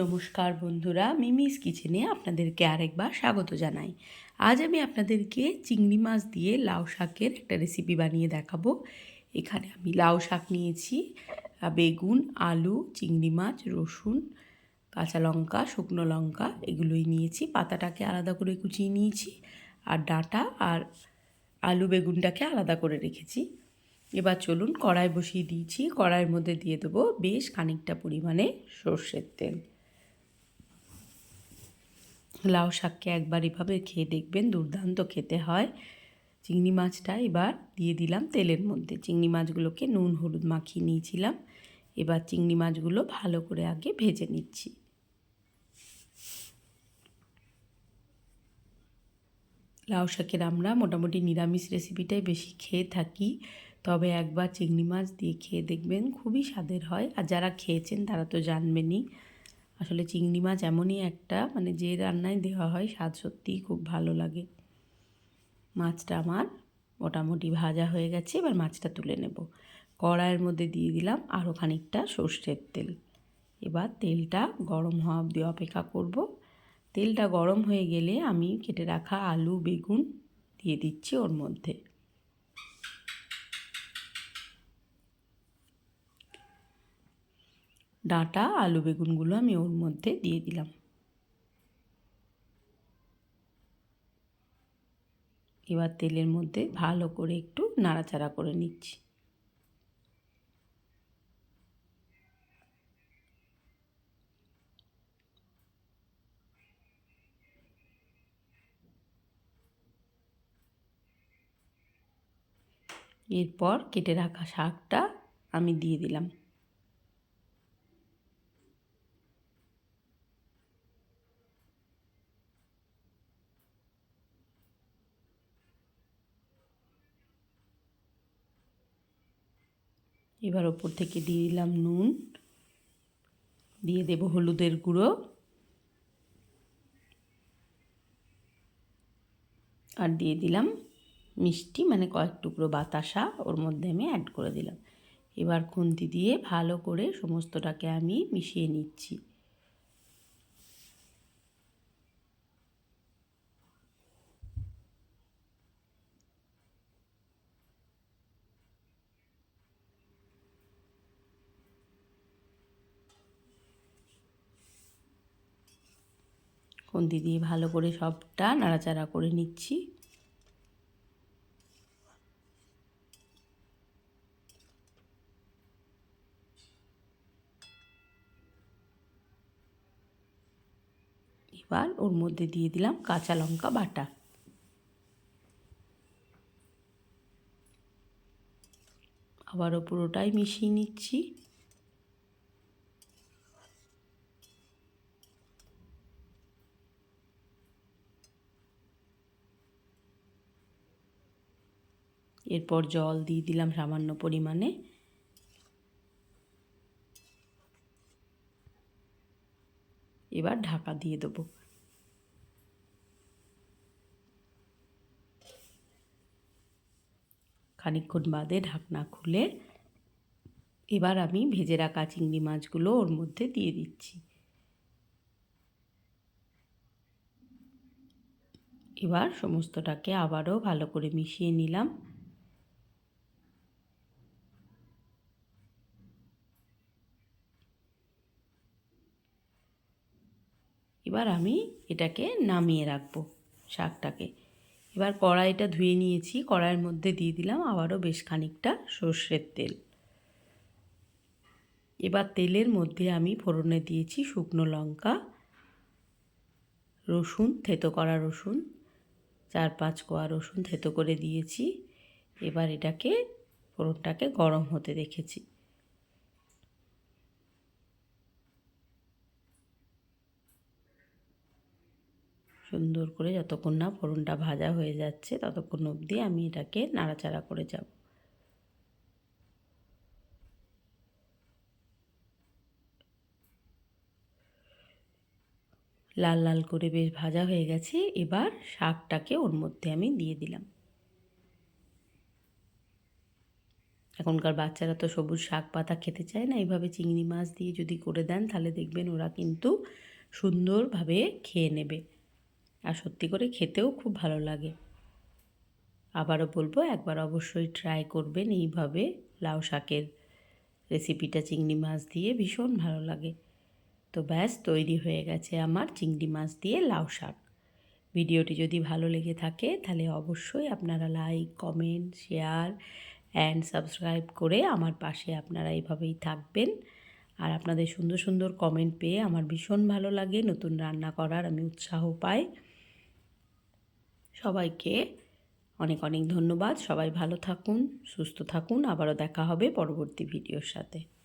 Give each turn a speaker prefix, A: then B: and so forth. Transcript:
A: নমস্কার বন্ধুরা, মিমিস কিচেনে আপনাদেরকে আরেকবার স্বাগত জানাই। আজ আমি আপনাদেরকে চিংড়ি মাছ দিয়ে লাউ শাকের একটা রেসিপি বানিয়ে দেখাবো। এখানে আমি লাউ শাক নিয়েছি বেগুন, আলু, চিংড়ি মাছ, রসুন, কাঁচা লঙ্কা, শুকনো লঙ্কা, এগুলোই নিয়েছি। পাতাটাকে আলাদা করে কুচিয়ে নিয়েছি আর ডাঁটা আর আলু বেগুনটাকে আলাদা করে রেখেছি। এবার চলুন কড়াই বসিয়ে দিয়েছি। কড়াইয়ের মধ্যে দিয়ে দেবো বেশ খানিকটা পরিমাণে সর্ষের তেল। লাউ শাককে একবার এভাবে খেয়ে দেখবেন, দুর্দান্ত খেতে হয়। চিংড়ি মাছটা এবার দিয়ে দিলাম তেলের মধ্যে। চিংড়ি মাছগুলোকে নুন, হলুদ মাখিয়ে নিয়েছিলাম। এবার চিংড়ি মাছগুলো ভালো করে আগে ভেজে নিচ্ছি। লাউ শাকের আমরা মোটামুটি নিরামিষ রেসিপিটাই বেশি খেয়ে থাকি। তবে একবার চিংড়ি মাছ দিয়ে খেয়ে দেখবেন খুবই স্বাদের হয়। আর যারা খেয়েছেন তারা তো জানবেনই। আসলে চিংড়ি মাছ এমনই একটা মানে যে রান্নায় দেওয়া হয় স্বাদ সত্যিই খুব ভালো লাগে। মাছটা আমার মোটামুটি ভাজা হয়ে গেছে, এবার মাছটা তুলে নেব। কড়াইয়ের মধ্যে দিয়ে দিলাম আরও খানিকটা সর্ষের তেল। এবার তেলটা গরম হওয়া অবধি অপেক্ষা করব। তেলটা গরম হয়ে গেলে আমি কেটে রাখা আলু, বেগুন দিয়ে দিচ্ছি ওর মধ্যে। ডাঁটা, আলু বেগুনগুলো আমি ওর মধ্যে দিয়ে দিলাম। এবার তেলের মধ্যে ভালো করে একটু নাড়াচাড়া করে নিচ্ছি। এরপর কেটে রাখা শাকটা আমি দিয়ে দিলাম। এবার ওপর থেকে দিয়ে দিলাম নুন। দিয়ে দেব হলুদের গুঁড়ো। আর দিয়ে দিলাম মিষ্টি মানে কয়েক টুকরো বাতাসা ওর মধ্যে আমি অ্যাড করে দিলাম। এবার খুন্তি দিয়ে ভালো করে সমস্তটাকে আমি মিশিয়ে নিচ্ছি। খুন্তি দিয়ে ভালো করে সবটা নাড়াচাড়া করে নিচ্ছি। এবার ওর মধ্যে দিয়ে দিলাম কাঁচা লঙ্কা বাটা। আবারও পুরোটাই মিশিয়ে নিচ্ছি। এরপর জল দিয়ে দিলাম সামান্য পরিমাণে। এবার ঢাকা দিয়ে দেবো। খানিকক্ষণ বাদে ঢাকনা খুলে এবার আমি ভেজে রাখা চিংড়ি মাছগুলো ওর মধ্যে দিয়ে দিচ্ছি। এবার সমস্তটাকে আবারও ভালো করে মিশিয়ে নিলাম। এবার আমি এটাকে নামিয়ে রাখব শাকটাকে। এবার কড়াইটা ধুয়ে নিয়েছি, কড়াইয়ের মধ্যে দিয়ে দিলাম আবারও বেশ খানিকটা সর্ষের তেল। এবার তেলের মধ্যে আমি ফোড়নে দিয়েছি শুকনো লঙ্কা, রসুন, থেতো করা রসুন, চার পাঁচ কোয়া রসুন থেতো করে দিয়েছি। এবার এটাকে ফোড়নটাকে গরম হতে রেখেছি সুন্দর করে যতক্ষণ না ফোড়নটা ভাজা হয়ে যাচ্ছে, ততক্ষণ অবধি আমি এটাকে নাড়াচাড়া করে যাব। লাল লাল করে বেশ ভাজা হয়ে গেছে, এবার শাকটাকে ওর মধ্যে আমি দিয়ে দিলাম। এখনকার বাচ্চারা তো সবুজ শাক পাতা খেতে চায় না, এইভাবে চিংড়ি মাছ দিয়ে যদি করে দেন, তাহলে দেখবেন ওরা কিন্তু সুন্দরভাবে খেয়ে নেবে। আর সত্যি করে খেতেও খুব ভালো লাগে। আবারও বলব, একবার অবশ্যই ট্রাই করবেন এইভাবে লাউ শাকের রেসিপিটা চিংড়ি মাছ দিয়ে ভীষণ ভালো লাগে। তো ব্যাস, তৈরি হয়ে গেছে আমার চিংড়ি মাছ দিয়ে লাউ শাক। ভিডিওটি যদি ভালো লেগে থাকে, তাহলে অবশ্যই আপনারা like comment share and subscribe করে আমার পাশে আপনারা এইভাবেই থাকবেন। আর আপনাদের সুন্দর সুন্দর কমেন্ট পেয়ে আমার ভীষণ ভালো লাগে, নতুন রান্না করার আমি উৎসাহ পাই। সবাইকে অনেক অনেক ধন্যবাদ। সবাই ভালো থাকুন, সুস্থ থাকুন। আবারও দেখা হবে পরবর্তী ভিডিওর সাথে।